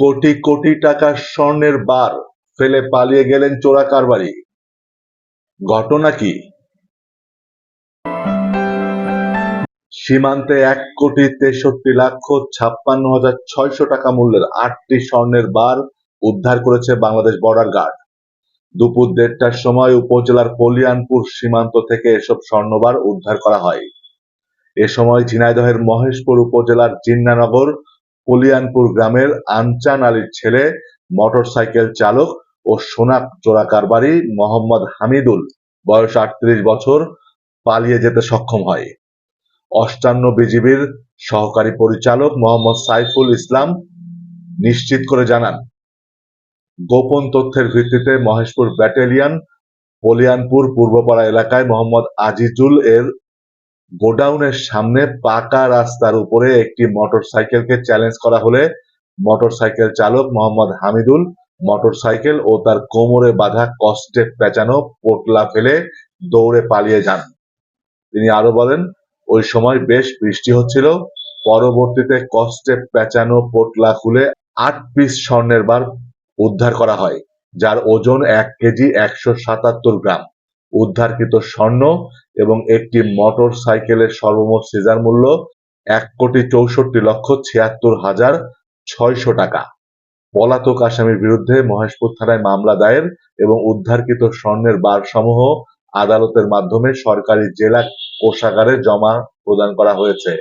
কোটি কোটি টাকার স্বর্ণের বার ফেলে পালিয়ে গেলেন চোরা কারবারি। ঘটনা কি? সীমান্তে এক কোটি তেষট্টি লক্ষ ছাপ্পান্ন হাজার ছয়শো টাকা মূল্যের আটটি স্বর্ণের বার উদ্ধার করেছে বাংলাদেশ বর্ডার গার্ড দুপুর দেড়টার সময় উপজেলার কলিয়ানপুর সীমান্ত থেকে এসব স্বর্ণবার উদ্ধার করা হয়। এ সময় ঝিনাইদহের মহেশপুর উপজেলার জিন্নানগর কলিয়ানপুর গ্রামের আনচান আলীর ছেলে, মোটরসাইকেল চালক ও সোনা কারবারি মোহাম্মদ হামিদুল। বয়স আটত্রিশ বছর, পালিয়ে যেতে সক্ষম হয়। অষ্টান্ন বিজিবির সহকারী পরিচালক মোহাম্মদ সাইফুল ইসলাম নিশ্চিত করে জানান, গোপন তথ্যের ভিত্তিতে মহেশপুর ব্যাটালিয়ন পলিয়ানপুর পূর্বপাড়া এলাকায় মোহাম্মদ আজিজুল এর গোডাউনের সামনে পাকা রাস্তার উপরে একটি মোটরসাইকেলকে চ্যালেঞ্জ করা হলে মোটরসাইকেল চালক মোহাম্মদ হামিদুল মোটরসাইকেল ও তার কোমরে বাঁধা কষ্টে পেঁচানো পোটলা ফেলে দৌড়ে পালিয়ে যান। তিনি আরও বলেন, ওই সময় বেশ বৃষ্টি হচ্ছিল। পরবর্তীতে কষ্টে পেঁচানো পোটলা খুলে আট পিস স্বর্ণের বার উদ্ধার করা হয়, যার ওজন এক কেজি একশো সাতাত্তর গ্রাম। উদ্ধারকৃত স্বর্ণ এবং একটি মোটর সাইকেলের সর্বমোট সিজার মূল্য এক কোটি চৌষট্টি লক্ষ ছিয়াত্তর হাজার ছয়শো টাকা। পলাতক আসামির বিরুদ্ধে মহেশপুর থানায় মামলা দায়ের এবং উদ্ধারকৃত স্বর্ণের বারসমূহ আদালতের মাধ্যমে সরকারি জেলা কোষাগারে জমা প্রদান করা হয়েছে।